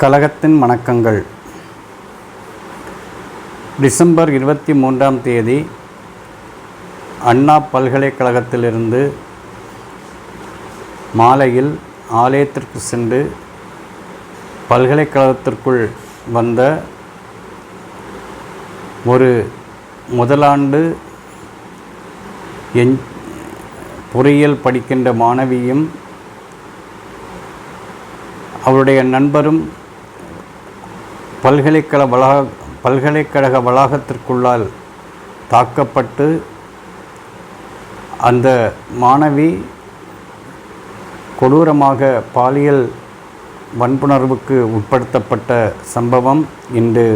கழகத்தின் வணக்கங்கள். டிசம்பர் இருபத்தி மூன்றாம் தேதி அண்ணா பல்கலைக்கழகத்திலிருந்து மாலையில் ஆலயத்திற்கு சென்று பல்கலைக்கழகத்திற்குள் வந்த ஒரு முதலாண்டு என் பொறியியல் படிக்கின்ற மாணவியும் அவருடைய நண்பரும் பல்கலைக்கழக வளாக பல்கலைக்கழக வளாகத்திற்குள்ளால் தாக்கப்பட்டு அந்த மாணவி கொடூரமாக பாலியல் வன்புணர்வுக்கு உட்படுத்தப்பட்ட சம்பவம் இன்று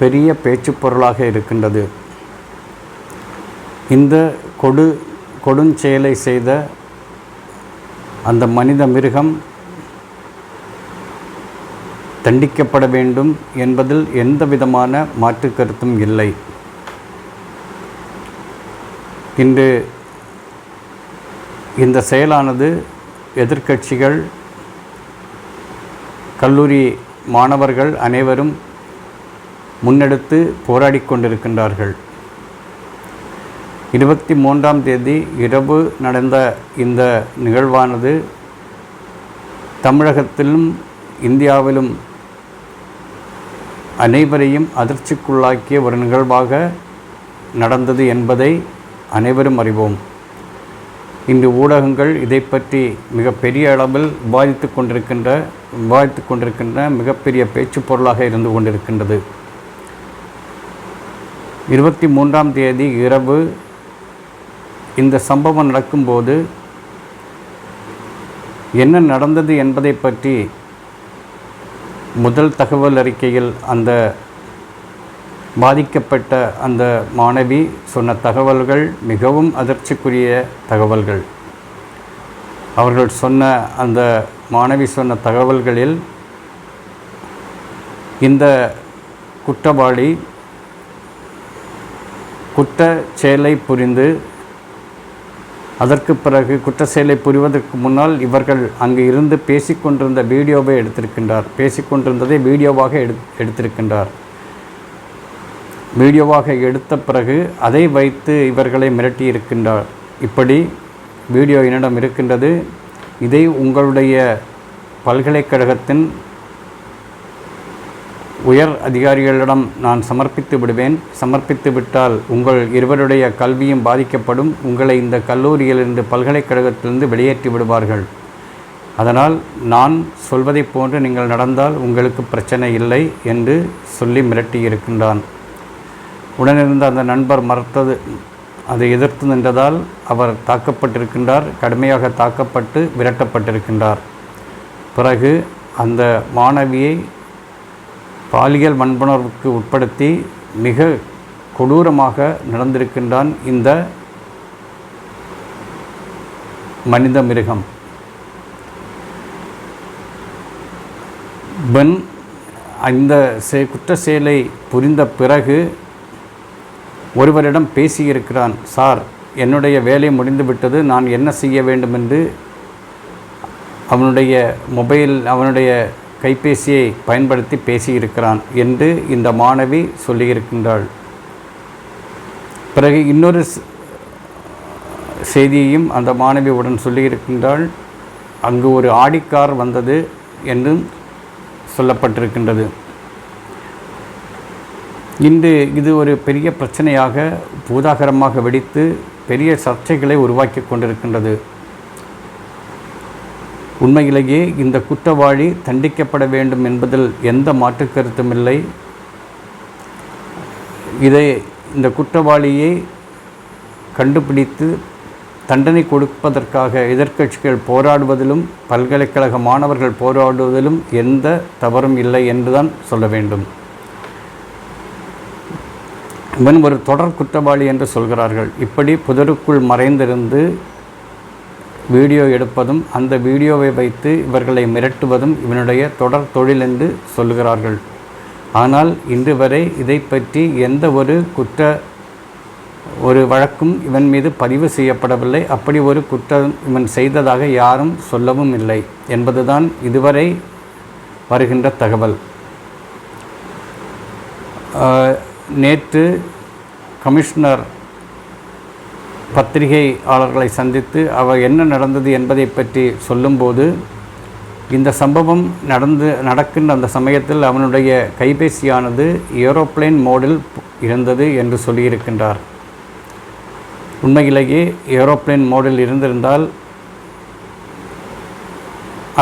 பெரிய பேச்சு பொருளாக இருக்கின்றது. இந்த கொடு கொடுஞ்செயலை செய்த அந்த மனித மிருகம் தண்டிக்கப்பட வேண்டும் என்பதில் எந்த விதமான மாற்று கருத்தும் இல்லை. இன்று இந்த செயலானது எதிர்க்கட்சிகள் கல்லூரி மாணவர்கள் அனைவரும் முன்னெடுத்து போராடி கொண்டிருக்கின்றார்கள். இருபத்தி மூன்றாம் தேதி இரவு நடந்த இந்த நிகழ்வானது தமிழகத்திலும் இந்தியாவிலும் அனைவரையும் அதிர்ச்சிக்குள்ளாக்கிய ஒரு நிகழ்வாக நடந்தது என்பதை அனைவரும் அறிவோம். இன்று ஊடகங்கள் இதை பற்றி மிகப்பெரிய அளவில் விவாதித்து கொண்டிருக்கின்ற விவாதித்து கொண்டிருக்கின்ற மிகப்பெரிய பேச்சு பொருளாக இருந்து கொண்டிருக்கின்றது. இருபத்தி மூன்றாம் தேதி இரவு இந்த சம்பவம் நடக்கும்போது என்ன நடந்தது என்பதை பற்றி முதல் தகவல் அறிக்கையில் அந்த பாதிக்கப்பட்ட அந்த மாணவி சொன்ன தகவல்கள் மிகவும் அதிர்ச்சிக்குரிய தகவல்கள். அவர்கள் சொன்ன அந்த மாணவி சொன்ன தகவல்களில் இந்த குற்றவாளி குற்ற செயலை புரிந்து அதற்கு பிறகு குற்ற செயலை புரிவதற்கு முன்னால் இவர்கள் அங்கு இருந்து பேசிக்கொண்டிருந்த வீடியோவை எடுத்திருக்கின்றார். பேசிக்கொண்டிருந்ததை வீடியோவாக எடு எடுத்திருக்கின்றார். வீடியோவாக எடுத்த பிறகு அதை வைத்து இவர்களை மிரட்டி இருக்கின்றார். இப்படி வீடியோ என்னிடம் இருக்கின்றது. இதை உங்களுடைய பல்கலைக்கழகத்தின் உயர் அதிகாரிகளிடம் நான் சமர்ப்பித்து விடுவேன். சமர்ப்பித்து விட்டால் உங்கள் இருவருடைய கல்வியும் பாதிக்கப்படும். உங்களை இந்த கல்லூரியிலிருந்து பல்கலைக்கழகத்திலிருந்து வெளியேற்றி விடுவார்கள். அதனால் நான் சொல்வதைப் போன்று நீங்கள் நடந்தால் உங்களுக்கு பிரச்சனை இல்லை என்று சொல்லி மிரட்டியிருக்கின்றான் உடனிருந்த அந்த நண்பர் மறுத்தது அதை எதிர்த்து நின்றதால் அவர் தாக்கப்பட்டிருக்கின்றார். கடுமையாக தாக்கப்பட்டு விரட்டப்பட்டிருக்கின்றார். பிறகு அந்த மாணவியை பாலியல் வன்புணர்வுக்கு உட்படுத்தி மிக கொடூரமாக நடந்திருக்கின்றான் இந்த மனித மிருகம். பென் இந்த செ குற்ற செயலை புரிந்த பிறகு ஒருவரிடம் பேசியிருக்கிறான் சார் என்னுடைய வேலை முடிந்துவிட்டது நான் என்ன செய்ய வேண்டும் என்று அவனுடைய மொபைல் அவனுடைய கைபேசியை பயன்படுத்தி பேசியிருக்கிறான் என்று இந்த மாணவி சொல்லியிருக்கின்றாள். பிறகு இன்னொரு செய்தியையும் அந்த மாணவி உடன் சொல்லியிருக்கின்றாள். அங்கு ஒரு ஆடிக்கார் வந்தது என்றும் சொல்லப்பட்டிருக்கின்றது. இன்று இது ஒரு பெரிய பிரச்சனையாக பூதாகரமாக வெடித்து பெரிய சர்ச்சைகளை உருவாக்கி கொண்டிருக்கின்றது. உண்மையிலேயே இந்த குற்றவாளி தண்டிக்கப்பட வேண்டும் என்பதில் எந்த மாற்று கருத்தும் இல்லை. இதை இந்த குற்றவாளியை கண்டுபிடித்து தண்டனை கொடுப்பதற்காக எதிர்க்கட்சிகள் போராடுவதிலும் பல்கலைக்கழக மாணவர்கள் போராடுவதிலும் எந்த தவறும் இல்லை என்றுதான் சொல்ல வேண்டும். இவன் ஒரு தொடர் குற்றவாளி என்று சொல்கிறார்கள். இப்படி புதருக்குள் மறைந்திருந்து வீடியோ எடுப்பதும் அந்த வீடியோவை வைத்து இவர்களை மிரட்டுவதும் இவனுடைய தொடர் தொழில் என்று சொல்கிறார்கள் ஆனால் இன்று வரை இதை பற்றி எந்த ஒரு குற்ற ஒரு வழக்கும் இவன் மீது பதிவு செய்யப்படவில்லை. அப்படி ஒரு குற்றம் இவன் செய்ததாக யாரும் சொல்லவும் இல்லை என்பதுதான் இதுவரை வருகின்ற தகவல். நேற்று கமிஷனர் பத்திரிகையாளர்களை சந்தித்து அவர் என்ன நடந்தது என்பதை பற்றி சொல்லும்போது இந்த சம்பவம் நடந்து நடக்கின்ற அந்த சமயத்தில் அவனுடைய கைபேசியானது ஏரோப்ளேன் மோடில் இருந்தது என்று சொல்லியிருக்கின்றார். உண்மையிலேயே ஏரோப்ளேன் மோடில் இருந்திருந்தால்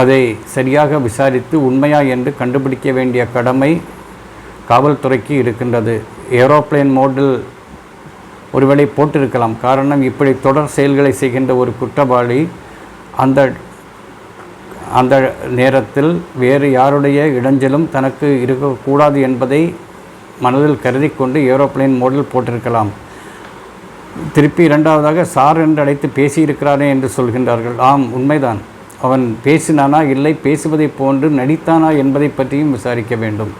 அதை சரியாக விசாரித்து உண்மையா என்று கண்டுபிடிக்க வேண்டிய கடமை காவல்துறைக்கு இருக்கின்றது. ஏரோப்ளேன் மோடில் ஒருவேளை போட்டிருக்கலாம். காரணம் இப்படி தொடர் செயல்களை செய்கின்ற ஒரு குற்றவாளி அந்த அந்த நேரத்தில் வேறு யாருடைய இடைஞ்சலும் தனக்கு இருக்கக்கூடாது என்பதை மனதில் கருதி கொண்டு ஏரோப்ளேன் மோடில் போட்டிருக்கலாம். திருப்பி இரண்டாவதாக சார் என்று அழைத்து பேசியிருக்கிறானே என்று சொல்கின்றார்கள். ஆம் உண்மைதான். அவன் பேசினானா இல்லை பேசுவதை போன்று நடித்தானா என்பதை பற்றியும் விசாரிக்க வேண்டும்.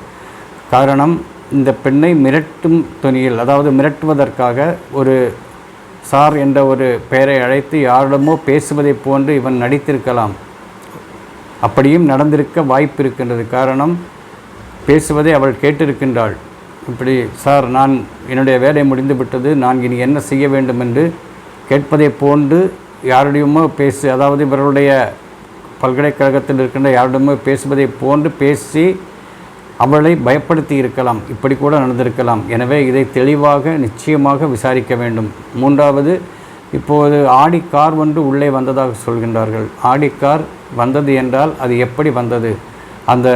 காரணம் இந்த பெண்ணை மிரட்டும் துணியில் அதாவது மிரட்டுவதற்காக ஒரு சார் என்ற ஒரு பெயரை அழைத்து யாரிடமோ பேசுவதைப் போன்று இவன் நடித்திருக்கலாம். அப்படியும் நடந்திருக்க வாய்ப்பு இருக்கின்றது காரணம் பேசுவதை அவள் கேட்டிருக்கின்றாள். இப்படி சார் நான் என்னுடைய வேலை முடிந்துவிட்டது நான் இனி என்ன செய்ய வேண்டும் என்று கேட்பதைப் போன்று யாரிடையுமோ பேசு அதாவது இவர்களுடைய பல்கலைக்கழகத்தில் இருக்கின்ற யாரிடமோ பேசுவதை போன்று பேசி அவளை பயப்படுத்தி இருக்கலாம் இப்படி கூட நடந்திருக்கலாம். எனவே இதை தெளிவாக நிச்சயமாக விசாரிக்க வேண்டும். மூன்றாவது இப்போது ஆடி கார் ஒன்று உள்ளே வந்ததாக சொல்கின்றார்கள். ஆடி கார் வந்தது என்றால் அது எப்படி வந்தது? அந்த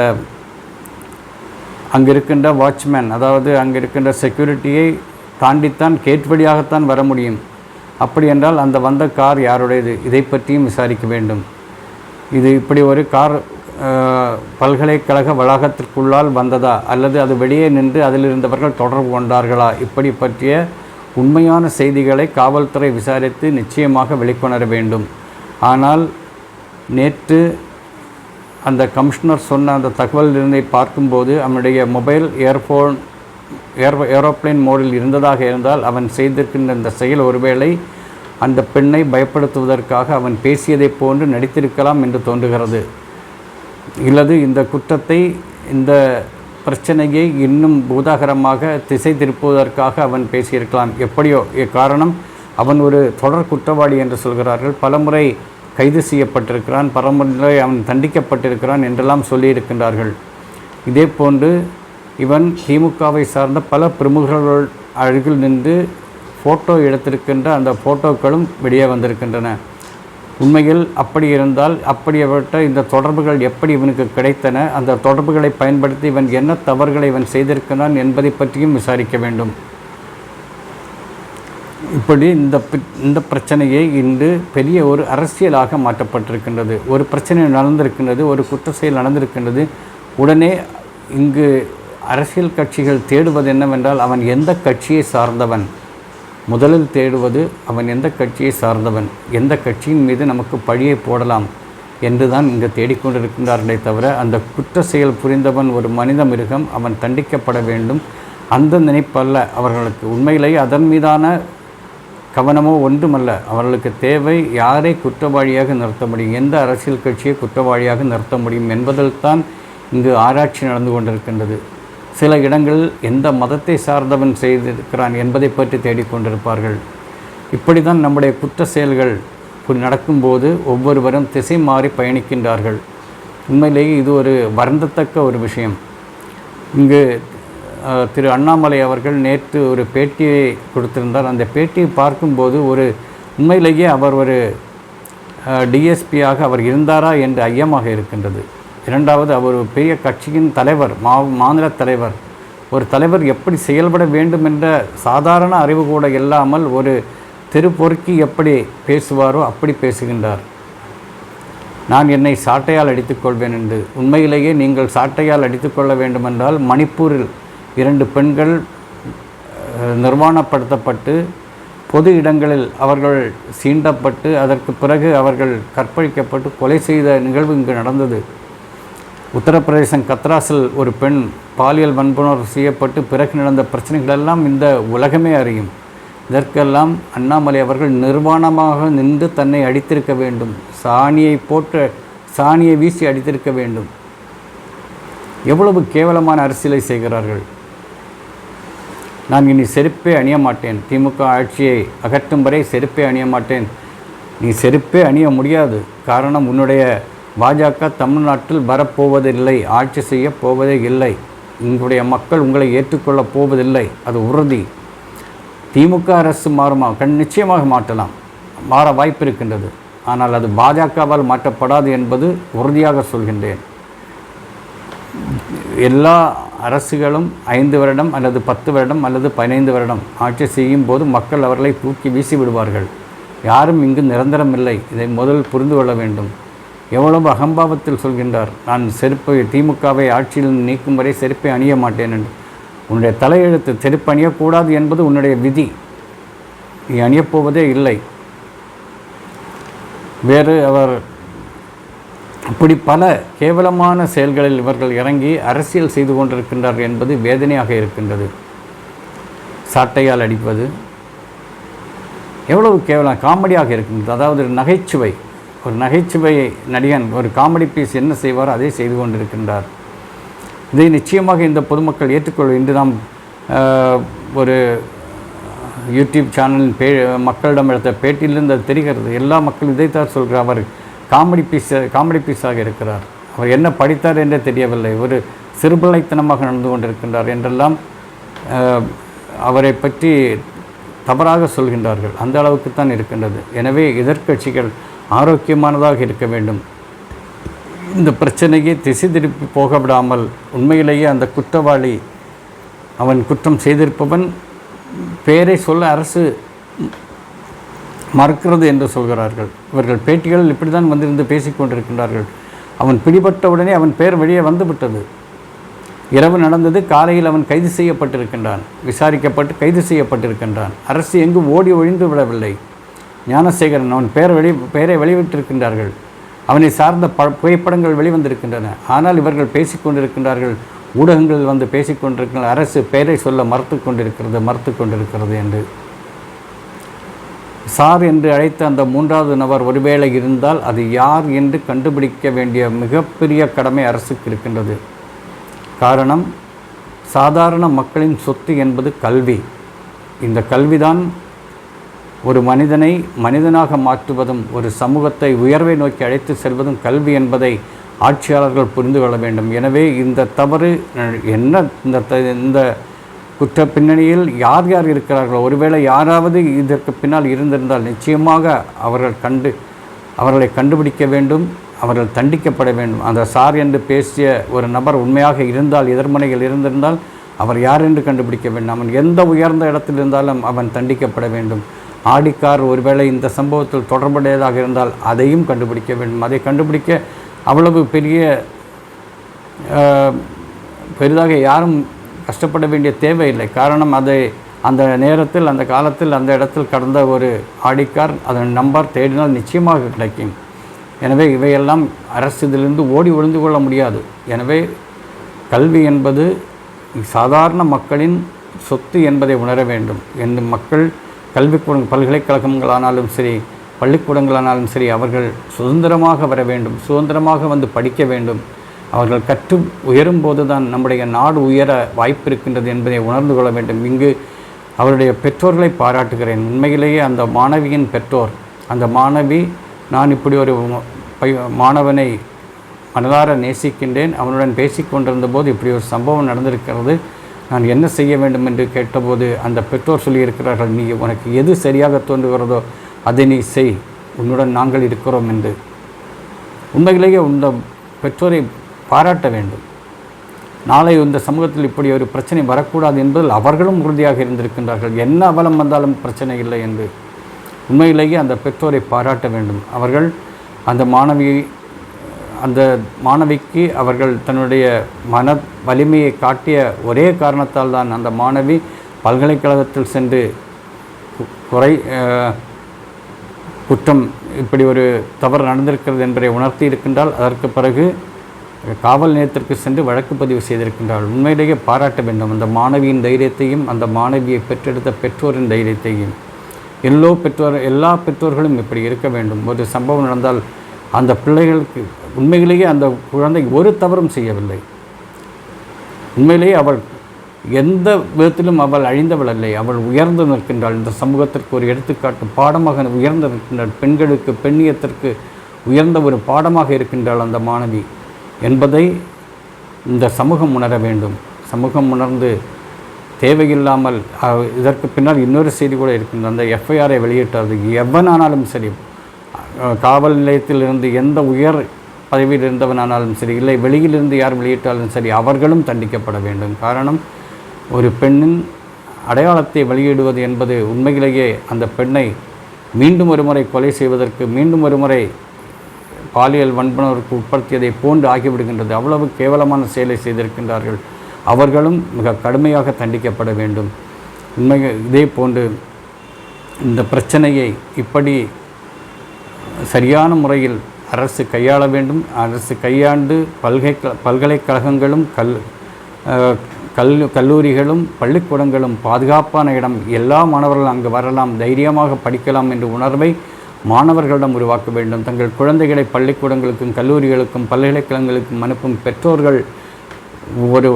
அங்கே இருக்கின்ற வாட்ச்மேன் அதாவது அங்கே இருக்கின்ற செக்யூரிட்டியை தாண்டித்தான் கேட் வழியாகத்தான் வர முடியும். அப்படி என்றால் அந்த வந்த கார் யாருடையது? இதை பற்றியும் விசாரிக்க வேண்டும். இது இப்படி ஒரு கார் பல்கலைக்கழக வளாகத்திற்குள்ளால் வந்ததா? அல்லது அது வெளியே நின்று அதில் இருந்தவர்கள் தொடர்பு கொண்டார்களா? இப்படி பற்றிய உண்மையான செய்திகளை காவல்துறை விசாரித்து நிச்சயமாக வெளிக்கொணர வேண்டும். ஆனால் நேற்று அந்த கமிஷனர் சொன்ன அந்த தகவல் இருந்ததை பார்க்கும்போது அவனுடைய மொபைல் ஏர்ஃபோன் ஏர் ஏரோப்ளேன் மோடில் இருந்ததாக இருந்தால் அவன் செய்திருக்கின்ற இந்த செயல் ஒருவேளை அந்த பெண்ணை பயப்படுத்துவதற்காக அவன் பேசியதைப் போன்று நடித்திருக்கலாம் என்று தோன்றுகிறது. இல்லது இந்த குற்றத்தை இந்த பிரச்சனையை இன்னும் பூதாகரமாக திசை திருப்புவதற்காக அவன் பேசியிருக்கலாம். எப்படியோ காரணம் அவன் ஒரு தொடர் குற்றவாளி என்று சொல்கிறார்கள். பலமுறை கைது செய்யப்பட்டிருக்கிறான். பலமுறை அவன் தண்டிக்கப்பட்டிருக்கிறான் என்றெல்லாம் சொல்லியிருக்கின்றார்கள். இதே போன்று இவன் திமுகவை சார்ந்த பல பிரமுகர்கள் அருகில் நின்று ஃபோட்டோ எடுத்திருக்கின்ற அந்த ஃபோட்டோக்களும் வெளியே வந்திருக்கின்றன. உண்மையில் அப்படி இருந்தால் அப்படிப்பட்ட இந்த தொடர்புகள் எப்படி இவனுக்கு கிடைத்தன அந்த தொடர்புகளை பயன்படுத்தி இவன் என்ன தவறுகளை இவன் செய்திருக்கிறான் என்பதை பற்றியும் விசாரிக்க வேண்டும். இப்படி இந்த இந்த பிரச்சனையை இன்று பெரிய ஒரு அரசியலாக மாற்றப்பட்டிருக்கின்றது. ஒரு பிரச்சனை நடந்திருக்கின்றது ஒரு குற்ற செயல் நடந்திருக்கின்றது. உடனே இங்கு அரசியல் கட்சிகள் தேடுவது என்னவென்றால் அவன் எந்த கட்சியை சார்ந்தவன்? முதலில் தேடுவது அவன் எந்த கட்சியை சார்ந்தவன் எந்த கட்சியின் மீது நமக்கு பழியை போடலாம் என்று தான் இங்கு தேடிக்கொண்டிருக்கின்றார்களே தவிர அந்த குற்ற செயல் புரிந்தவன் ஒரு மனித மிருகம் அவன் தண்டிக்கப்பட வேண்டும். அந்த நினைப்பல்ல அவர்களுக்கு உண்மையிலேயே அதன் மீதான கவனமோ ஒன்றுமல்ல. அவர்களுக்கு தேவை யாரை குற்றவாளியாக நிறுத்த முடியும் எந்த அரசியல் கட்சியை குற்றவாளியாக நிறுத்த முடியும் என்பதில்தான் இங்கு ஆராய்ச்சி நடந்து கொண்டிருக்கின்றது. சில இடங்களில் எந்த மதத்தை சார்ந்தவன் செய்திருக்கிறான் என்பதை பற்றி தேடிக்கொண்டிருப்பார்கள். இப்படி தான் நம்முடைய குற்ற செயல்கள் நடக்கும்போது ஒவ்வொருவரும் திசை மாறி பயணிக்கின்றார்கள். உண்மையிலேயே இது ஒரு வருந்தத்தக்க ஒரு விஷயம். இங்கு திரு அண்ணாமலை அவர்கள் நேற்று ஒரு பேட்டியை கொடுத்திருந்தார். அந்த பேட்டியை பார்க்கும்போது ஒரு உண்மையிலேயே அவர் ஒரு டிஎஸ்பியாக அவர் இருந்தாரா என்று ஐயமாக இருக்கின்றது. இரண்டாவது அவர் பெரிய கட்சியின் தலைவர் மா மாநில தலைவர். ஒரு தலைவர் எப்படி செயல்பட வேண்டும் என்ற சாதாரண அறிவு கூட இல்லாமல் ஒரு தெருப்பொறுக்கி எப்படி பேசுவாரோ அப்படி பேசுகின்றார். நான் என்னை சாட்டையால் அடித்துக்கொள்வேன் என்று. உண்மையிலேயே நீங்கள் சாட்டையால் அடித்துக்கொள்ள வேண்டுமென்றால் மணிப்பூரில் இரண்டு பெண்கள் நிர்வாணப்படுத்தப்பட்டு பொது இடங்களில் அவர்கள் சீண்டப்பட்டு அதற்கு பிறகு அவர்கள் கற்பழிக்கப்பட்டு கொலை செய்த நிகழ்வு இங்கு நடந்தது. உத்தரப்பிரதேசம் கத்ராஸில் ஒரு பெண் பாலியல் வன்புணர்வு செய்யப்பட்டு பிறகு நடந்த பிரச்சனைகளெல்லாம் இந்த உலகமே அறியும். இதற்கெல்லாம் அண்ணாமலை அவர்கள் நிர்வாணமாக நின்று தன்னை அடித்திருக்க வேண்டும். சாணியை போட்டு சாணியை வீசி அடித்திருக்க வேண்டும். எவ்வளவு கேவலமான அரசியலை செய்கிறார்கள். நான் இனி செருப்பே அணிய மாட்டேன். திமுக ஆட்சியை அகற்றும் வரை செருப்பே அணிய மாட்டேன். நீ செருப்பே அணிய முடியாது. காரணம் உன்னுடைய பாஜக தமிழ்நாட்டில் வரப்போவதில்லை ஆட்சி செய்ய போவதே இல்லை. உங்களுடைய மக்கள் உங்களை ஏற்றுக்கொள்ளப் போவதில்லை. அது உறுதி. திமுக அரசு மாறுமா? கண் நிச்சயமாக மாற்றலாம். மாற வாய்ப்பு இருக்கின்றது. ஆனால் அது பாஜகவால் மாற்றப்படாது என்பது உறுதியாக சொல்கின்றேன். எல்லா அரசுகளும் ஐந்து வருடம் அல்லது பத்து வருடம் அல்லது பதினைந்து வருடம் ஆட்சி செய்யும் போது மக்கள் அவர்களை தூக்கி வீசி விடுவார்கள். யாரும் இங்கு நிரந்தரம் இல்லை. இதை முதல் புரிந்து கொள்ள வேண்டும். எவ்வளவு அகம்பாவத்தில் சொல்கின்றார் நான் செருப்பை திமுகவை ஆட்சியில் நீக்கும் வரை செருப்பை அணிய மாட்டேன் என்று. உன்னுடைய தலையெழுத்து செருப்பு அணியக்கூடாது என்பது உன்னுடைய விதி. நீ அணியப்போவதே இல்லை. வேறு அவர் இப்படி பல கேவலமான செயல்களில் இவர்கள் இறங்கி அரசியல் செய்து கொண்டிருக்கின்றார் என்பது வேதனையாக இருக்கின்றது. சாட்டையால் அடிப்பது எவ்வளவு கேவலம் காமெடியாக இருக்கின்றது. அதாவது நகைச்சுவை. ஒரு நகைச்சுவை நடிகன் ஒரு காமெடி பீஸ் என்ன செய்வாரோ அதை செய்து கொண்டிருக்கின்றார். இதை நிச்சயமாக இந்த பொதுமக்கள் ஏற்றுக்கொள் இன்று நாம் ஒரு யூடியூப் சேனலின் பே மக்களிடம் எடுத்த பேட்டியிலிருந்து அது தெரிகிறது. எல்லா மக்களும் இதைத்தான் சொல்கிறார். அவர் காமெடி பீஸ் காமெடி பீஸாக இருக்கிறார். அவர் என்ன படித்தார் என்றே தெரியவில்லை. ஒரு சிறுபிள்ளைத்தனமாக நடந்து கொண்டிருக்கின்றார் என்றெல்லாம் அவரை பற்றி தவறாக சொல்கின்றார்கள். அந்த அளவுக்கு தான் இருக்கின்றது. எனவே எதிர்கட்சிகள் ஆரோக்கியமானதாக இருக்க வேண்டும். இந்த பிரச்சனையை திசை திருப்பி போக விடாமல் உண்மையிலேயே அந்த குற்றவாளி அவன் குற்றம் செய்திருப்பவன் பெயரை சொல்ல அரசு மறுக்கிறது என்று சொல்கிறார்கள். இவர்கள் பேட்டிகளில் இப்படி தான் வந்திருந்து பேசிக் கொண்டிருக்கின்றார்கள். அவன் பிடிபட்டவுடனே அவன் பெயர் வெளியே வந்துவிட்டது. இரவு நடந்தது காலையில் அவன் கைது செய்யப்பட்டிருக்கின்றான். விசாரிக்கப்பட்டு கைது செய்யப்பட்டிருக்கின்றான். அரசு எங்கும் ஓடி ஒழிந்து விடவில்லை. ஞானசேகரன் அவன் பெயர் வெளி பெயரை வெளிவிட்டிருக்கின்றார்கள் அவனை சார்ந்த ப புகைப்படங்கள் வெளிவந்திருக்கின்றன. ஆனால் இவர்கள் பேசிக் கொண்டிருக்கின்றார்கள் ஊடகங்கள் வந்து பேசிக்கொண்டிருக்கிற அரசு பெயரை சொல்ல மறுத்து கொண்டிருக்கிறது மறுத்து கொண்டிருக்கிறது என்று. சார் என்று அழைத்த அந்த மூன்றாவது நபர் ஒருவேளை இருந்தால் அது யார் என்று கண்டுபிடிக்க வேண்டிய மிகப்பெரிய கடமை அரசுக்கு இருக்கின்றது. காரணம் சாதாரண மக்களின் சொத்து என்பது கல்வி. இந்த கல்விதான் ஒரு மனிதனை மனிதனாக மாற்றுவதும் ஒரு சமூகத்தை உயர்வை நோக்கி அழைத்து செல்வதும் கல்வி என்பதை ஆட்சியாளர்கள் புரிந்து கொள்ள வேண்டும். எனவே இந்த தவறு என்ன இந்த த- இந்த குற்ற பின்னணியில் யார் யார் இருக்கிறார்களோ ஒருவேளை யாராவது இதற்கு பின்னால் இருந்திருந்தால் நிச்சயமாக அவர்கள் கண்டு அவர்களை கண்டுபிடிக்க வேண்டும் அவர்கள் தண்டிக்கப்பட வேண்டும். அந்த சார் என்று பேசிய ஒரு நபர் உண்மையாக இருந்தால் எதிர்மனையில் இருந்திருந்தால் அவர் யார் என்று கண்டுபிடிக்க வேண்டும்? அவன் எந்த உயர்ந்த இடத்தில் இருந்தாலும் அவன் தண்டிக்கப்பட வேண்டும். ஆடிக்கார் ஒருவேளை இந்த சம்பவத்தில் தொடர்புடையதாக இருந்தால் அதையும் கண்டுபிடிக்க வேண்டும். அதை கண்டுபிடிக்க அவ்வளவு பெரிய பெரிதாக யாரும் கஷ்டப்பட வேண்டிய தேவையில்லை. காரணம் அதை அந்த நேரத்தில் அந்த காலத்தில் அந்த இடத்தில் கடந்த ஒரு ஆடிக்கார் அதன் நம்பர் தேடினால் நிச்சயமாக கிடைக்கும். எனவே இவையெல்லாம் அரசு இதிலிருந்து ஓடி ஒளிந்து கொள்ள முடியாது. எனவே கல்வி என்பது சாதாரண மக்களின் சொத்து என்பதை உணர வேண்டும். என்று மக்கள் கல்விக்கூட பல்கலைக்கழகங்களானாலும் சரி பள்ளிக்கூடங்களானாலும் சரி அவர்கள் சுதந்திரமாக வர வேண்டும் சுதந்திரமாக வந்து படிக்க வேண்டும். அவர்கள் கற்று உயரும் போது தான் நம்முடைய நாடு உயர வாய்ப்பு இருக்கின்றது என்பதை உணர்ந்து கொள்ள வேண்டும். இங்கு அவருடைய பெற்றோர்களை பாராட்டுகிறேன். உண்மையிலேயே அந்த மாணவியின் பெற்றோர் அந்த மாணவி நான் இப்படி ஒரு மாணவனை மனதார நேசிக்கின்றேன். அவனுடன் பேசிக்கொண்டிருந்த போது இப்படி ஒரு சம்பவம் நடந்திருக்கிறது. நான் என்ன செய்ய வேண்டும் என்று கேட்டபோது அந்த பெற்றோர் சொல்லியிருக்கிறார்கள் நீ உனக்கு எது சரியாக தோன்றுகிறதோ அதை நீ செய் உன்னுடன் நாங்கள் இருக்கிறோம் என்று. உண்மையிலேயே இந்த பெற்றோரை பாராட்ட வேண்டும். நாளை இந்த சமூகத்தில் இப்படி ஒரு பிரச்சனை வரக்கூடாது என்பதில் அவர்களும் உறுதியாக இருந்திருக்கின்றார்கள். என்ன அவலம் வந்தாலும் பிரச்சனை இல்லை என்று. உண்மையிலேயே அந்த பெற்றோரை பாராட்ட வேண்டும். அவர்கள் அந்த மாணவியை அந்த மாணவிக்கு அவர்கள் தன்னுடைய மன வலிமையை காட்டிய ஒரே காரணத்தால் தான் அந்த மாணவி பல்கலைக்கழகத்தில் சென்று குறை குற்றம் இப்படி ஒரு தவறு நடந்திருக்கிறது என்பதை உணர்த்தி இருக்கின்றால் அதற்கு பிறகு காவல் நிலையத்திற்கு சென்று வழக்கு பதிவு செய்திருக்கின்றாள் உண்மையிலேயே பாராட்ட வேண்டும். அந்த மாணவியின் தைரியத்தையும் அந்த மாணவியை பெற்றெடுத்த பெற்றோரின் தைரியத்தையும். எல்லோ பெற்றோர் எல்லா பெற்றோர்களும் இப்படி இருக்க வேண்டும். ஒரு சம்பவம் நடந்தால் அந்த பிள்ளைகளுக்கு உண்மையிலேயே அந்த குழந்தை ஒரு தவறும் செய்யவில்லை. உண்மையிலேயே அவள் எந்த விதத்திலும் அவள் அழிந்தவள் இல்லை அவள் உயர்ந்து நிற்கின்றாள். இந்த சமூகத்திற்கு ஒரு எடுத்துக்காட்டு பாடமாக உயர்ந்து நிற்கின்றாள் பெண்களுக்கு பெண்ணியத்திற்கு உயர்ந்த ஒரு பாடமாக இருக்கின்றாள் அந்த மாணவி என்பதை இந்த சமூகம் உணர வேண்டும். சமூகம் உணர்ந்து தேவையில்லாமல் இதற்கு பின்னால் இன்னொரு செய்தி கூட இருக்கின்ற அந்த எஃப்ஐஆரை வெளியிட்டது எவனானாலும் சரி காவல் காவல் நிலையத்திலிருந்து எந்த உயர் பதவியில் இருந்தவனானாலும் சரி இல்லை வெளியிலிருந்து யார் வெளியிட்டாலும் சரி அவர்களும் தண்டிக்கப்பட வேண்டும். காரணம் ஒரு பெண்ணின் அடையாளத்தை வெளியிடுவது என்பது உண்மையிலேயே அந்த பெண்ணை மீண்டும் ஒரு முறை கொலை செய்வதற்கு மீண்டும் ஒரு முறை பாலியல் வன்புணர்வுக்கு உட்படுத்தியதை போன்று ஆகிவிடுகின்றது. அவ்வளவு கேவலமான செயலை செய்திருக்கின்றார்கள். அவர்களும் மிக கடுமையாக தண்டிக்கப்பட வேண்டும். உண்மை இதே போன்று இந்த பிரச்சனையை இப்படி சரியான முறையில் அரசு கையாள வேண்டும். அரசு கையாண்டு பல்கை பல்கலைக்கழகங்களும் கல் கல் கல்லூரிகளும் பள்ளிக்கூடங்களும் பாதுகாப்பான இடம். எல்லா மாணவர்களும் அங்கு வரலாம். தைரியமாக படிக்கலாம் என்ற உணர்வை மாணவர்களிடம் உருவாக்க வேண்டும். தங்கள் குழந்தைகளை பள்ளிக்கூடங்களுக்கும் கல்லூரிகளுக்கும் பல்கலைக்கழகங்களுக்கும் அனுப்பும் பெற்றோர்கள் ஒரு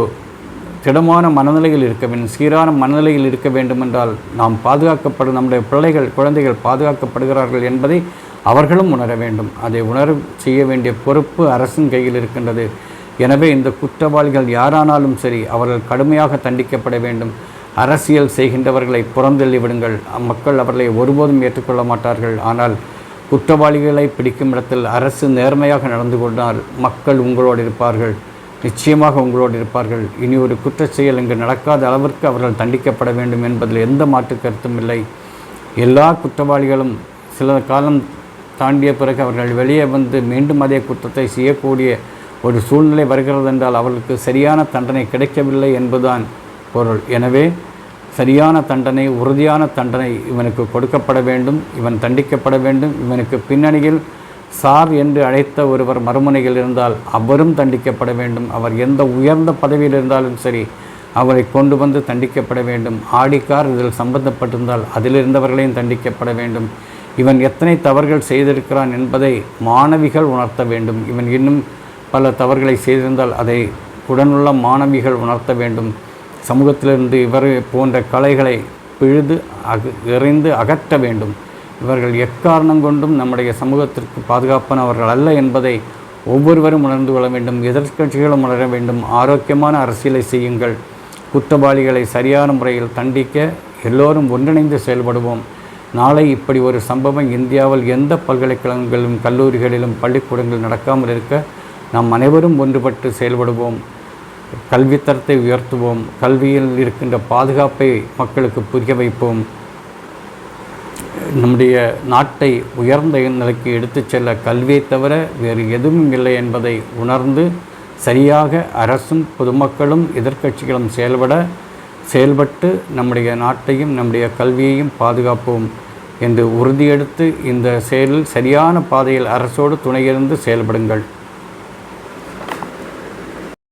திடமான மனநிலையில் இருக்க வேண்டும். சீரான மனநிலையில் இருக்க வேண்டுமென்றால் நாம் பாதுகாக்கப்படும் நம்முடைய பிள்ளைகள் குழந்தைகள் பாதுகாக்கப்படுகிறார்கள் என்பதை அவர்களும் உணர வேண்டும். அதை உணர செய்ய வேண்டிய பொறுப்பு அரசின் கையில் இருக்கின்றது. எனவே இந்த குற்றவாளிகள் யாரானாலும் சரி அவர்கள் கடுமையாக தண்டிக்கப்பட வேண்டும். அரசியல் செய்கின்றவர்களை புறந்தள்ளி விடுங்கள். மக்கள் அவர்களை ஒருபோதும் ஏற்றுக்கொள்ள மாட்டார்கள். ஆனால் குற்றவாளிகளை பிடிக்கும் இடத்தில் அரசு நேர்மையாக நடந்து கொண்டால் மக்கள் உங்களோடு இருப்பார்கள். நிச்சயமாக உங்களோடு இருப்பார்கள். இனி ஒரு குற்றச்செயல் இங்கு நடக்காத அளவிற்கு அவர்கள் தண்டிக்கப்பட வேண்டும் என்பதில் எந்த மாற்று கருத்தும் இல்லை. எல்லா குற்றவாளிகளும் சில காலம் தாண்டிய பிறகு அவர்கள் வெளியே வந்து மீண்டும் அதே குற்றத்தை செய்யக்கூடிய ஒரு சூழ்நிலை வருகிறது என்றால் அவர்களுக்கு சரியான தண்டனை கிடைக்கவில்லை என்பதுதான் பொருள். எனவே சரியான தண்டனை உறுதியான தண்டனை இவனுக்கு கொடுக்கப்பட வேண்டும் இவன் தண்டிக்கப்பட வேண்டும். இவனுக்கு பின்னணியில் சார் என்று அழைத்த ஒருவர் மறுமுனையில் இருந்தால் அவரும் தண்டிக்கப்பட வேண்டும். அவர் எந்த உயர்ந்த பதவியில் இருந்தாலும் சரி அவரை கொண்டு வந்து தண்டிக்கப்பட வேண்டும். ஆடிக்கார் இதில் சம்பந்தப்பட்டிருந்தால் அதிலிருந்தவர்களையும் தண்டிக்கப்பட வேண்டும். இவன் எத்தனை தவறுகள் செய்திருக்கிறான் என்பதை மாணவிகள் உணர்த்த வேண்டும். இவன் இன்னும் பல தவறுகளை செய்திருந்தால் அதை உடனுள்ள மாணவிகள் உணர்த்த வேண்டும். சமூகத்திலிருந்து இவர் போன்ற கலைகளை பிழுது அக எறிந்து அகற்ற வேண்டும். இவர்கள் எக்காரணம் கொண்டும் நம்முடைய சமூகத்திற்கு பாதுகாப்பானவர்கள் அல்ல என்பதை ஒவ்வொருவரும் உணர்ந்து கொள்ள வேண்டும். எதிர்க்கட்சிகளும் உணர வேண்டும். ஆரோக்கியமான அரசியலை செய்யுங்கள். குற்றவாளிகளை சரியான முறையில் தண்டிக்க எல்லோரும் ஒன்றிணைந்து செயல்படுவோம். நாளை இப்படி ஒரு சம்பவம் இந்தியாவில் எந்த பல்கலைக்கழகங்களிலும் கல்லூரிகளிலும் பள்ளிக்கூடங்களில் நடக்காமல் இருக்க நாம் அனைவரும் ஒன்றுபட்டு செயல்படுவோம் கல்வித்தரத்தை உயர்த்துவோம் கல்வியில் இருக்கின்ற பாதுகாப்பை மக்களுக்கு புரிய வைப்போம். நம்முடைய நாட்டை உயர்ந்த நிலைக்கு எடுத்துச் செல்ல கல்வியை தவிர வேறு எதுவும் இல்லை என்பதை உணர்ந்து சரியாக அரசும் பொதுமக்களும் எதிர்க்கட்சிகளும் செயல்பட செயல்பட்டு நம்முடைய நாட்டையும் நம்முடைய கல்வியையும் பாதுகாப்போம் என்று உறுதியெடுத்து இந்த செயலில் சரியான பாதையில் அரசோடு துணையிருந்து செயல்படுங்கள்.